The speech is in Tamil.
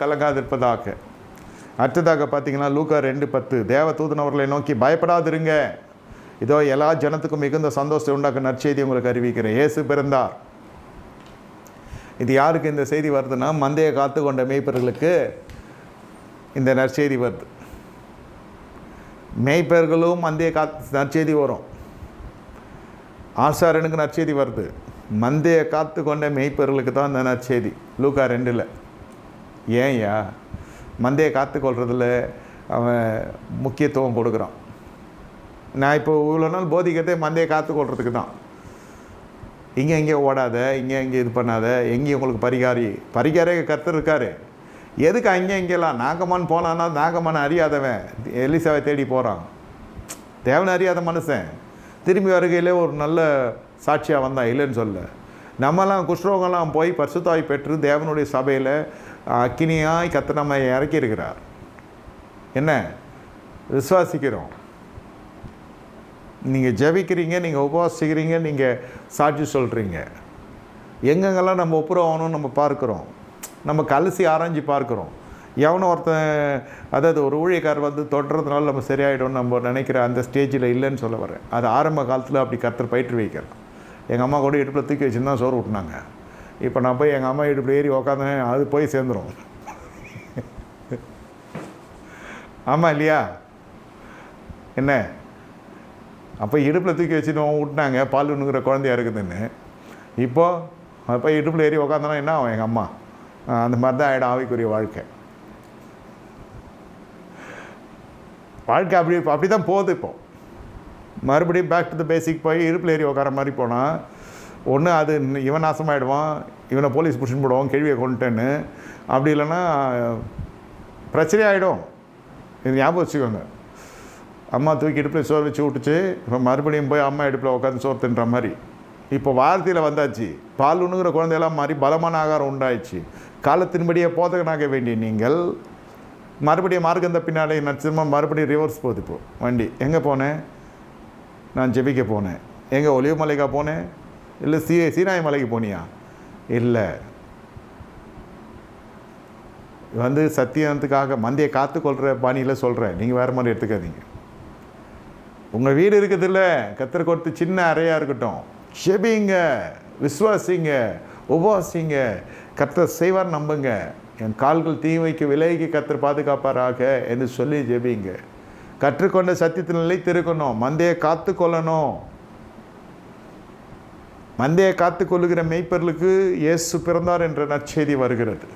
கலங்காதிருப்பதாக. அடுத்ததாக பார்த்தீங்கன்னா லூக்கா ரெண்டு பத்து. தேவ தூதனவர்களை நோக்கி பயப்படாதிருங்க. இதோ எல்லா ஜனத்துக்கும் மிகுந்த சந்தோஷத்தை உண்டாக்க நற்செய்தி உங்களுக்கு அறிவிக்கிறேன். இயேசு பிறந்தார். இது யாருக்கு இந்த செய்தி வருதுன்னா மந்தையை காத்து கொண்ட மேய்ப்பர்களுக்கு இந்த நற்செய்தி வருது. மேய்ப்பர்களும் மந்தையை காத்து நற்செய்தி வரும். ஆசாரனுக்கு நற்செய்தி வருது. மந்தையை காத்து கொண்ட மேய்ப்பர்களுக்கு தான் இந்த நற்செய்தி. லூக்கா ரெண்டில். ஏன்யா? மந்தையை காத்துக்கொள்றதுல அவன் முக்கியத்துவம் கொடுக்குறான். நான் இப்போ இவ்வளோ நாள் போதிக்கிறதே மந்தையை காத்துக்கொள்றதுக்கு தான். இங்கே எங்கே ஓடாத இங்கே இங்கே இது பண்ணாத எங்கேயும் உங்களுக்கு பரிகாரி பரிகாரே கர்த்தர் இருக்காரு. எதுக்கு அங்கே இங்கெல்லாம் நாகமான் போனான்னா நாகமான் அறியாதவன். எலிசாவை தேடி போகிறான் தேவனை அறியாத மனுஷன். திரும்பி வருகையிலே ஒரு நல்ல சாட்சியாக வந்தான். இல்லைன்னு சொல்ல நம்மலாம் குஷ்ரோகம்லாம் போய் பரிசுத்தாய் பெற்று தேவனுடைய சபையில் அக்கினியாய் கத்த நம்ம இறக்கி இருக்கிறார் என்ன? விசுவாசிக்கிறோம். நீங்கள் ஜெபிக்கிறீங்க நீங்கள் உபவாசிக்கிறீங்க நீங்கள் சாட்சி சொல்கிறீங்க எங்கெங்கெல்லாம் நம்ம ஒப்புரவாகணும்னு நம்ம பார்க்குறோம். நம்ம கலசி ஆராய்ஞ்சு பார்க்குறோம். எவனோ ஒருத்தன் அதாவது ஒரு ஊழியக்கார் வந்து தொடுறதுனால நம்ம சரியாயிடும்னு நம்ம நினைக்கிற அந்த ஸ்டேஜில் இல்லைன்னு சொல்ல வரேன். அது ஆரம்ப காலத்தில் அப்படி கத்தர் பயிற்று வைக்கிறோம் எங்கள் அம்மா கூட இடுப்பில் தூக்கி வச்சுன்னு தான் சோறு விட்டுனாங்க இப்போ நான் போய் எங்கள் அம்மா இடுப்பில் ஏறி உக்காந்தேன் அது போய் சேர்ந்துடும் ஆமாம் இல்லையா? என்ன? அப்போ இடுப்பில் தூக்கி வச்சுட்டு விட்டுனாங்க பால் உண்ணுங்கிற குழந்தையா இருக்குதுன்னு. இப்போது அப்போ இடுப்பில் ஏறி உக்காந்தனா என்ன ஆகும் எங்கள் அம்மா? அந்த மாதிரி தான் ஆகிடும் ஆவிக்குரிய வாழ்க்கை. வாழ்க்கை அப்படி அப்படி தான் போகுது இப்போ. மறுபடியும் பேக் டு த பேசிக் போய் இருப்பில் ஏறி உட்கார மாதிரி போனால் ஒன்று அது இவன் நாசமாயிடுவான் இவனை போலீஸ் பிடிச்சின்னு போடுவான் கேள்வியை கொண்டுட்டேன்னு. அப்படி இல்லைன்னா பிரச்சனை ஆகிடும் இது ஞாபகம் வச்சுக்கோங்க. அம்மா தூக்கி இடுப்பில் சோறு வச்சு விட்டுச்சு இப்போ மறுபடியும் போய் அம்மா இடுப்பில் உட்காந்து சோறு தின்ற மாதிரி. இப்போ வார்த்தையில் வந்தாச்சு பால் உணுங்கிற குழந்தையெல்லாம் மாதிரி பலமான ஆகாரம் உண்டாயிடுச்சு. காலத்தின்படியே போதகனாக வேண்டிய நீங்கள் மறுபடியும் மார்க்கம் தப்பினாலே நட்சத்திரமாக மறுபடியும் ரிவர்ஸ் போகுது இப்போ வண்டி. எங்கே போனேன்? நான் ஜெபிக்க போனேன். எங்கே ஒலிவு மலைக்கா போனேன்? இல்லை சீ சீனாய் மலைக்கு போனியா? இல்லை. வந்து சத்தியத்துக்காக மந்தையை காத்துக்கொள்கிற பாணியில் சொல்கிறேன் நீங்கள் வேறு மாதிரி எடுத்துக்காதீங்க. உங்கள் வீடு இருக்குதுல்ல கத்திர கொடுத்து சின்ன அறையாக இருக்கட்டும். செபிங்க விஸ்வாசிங்க உபவாசிங்க. கத்தர் செய்வார் நம்புங்க. என் கால்கள் தீ வைக்க விலைக்கு கத்தர் பாதுகாப்பாராக என்று சொல்லி ஜெபிங்க. கற்றுக்கொண்ட சத்தியத்தில் நிலைத்திருக்கணும் மந்தையை காத்து கொள்ளணும். மந்தையை காத்து கொள்ளுகிற மெய்ப்பர்களுக்கு இயேசு பிறந்தார் என்ற நற்செய்தி வருகிறது.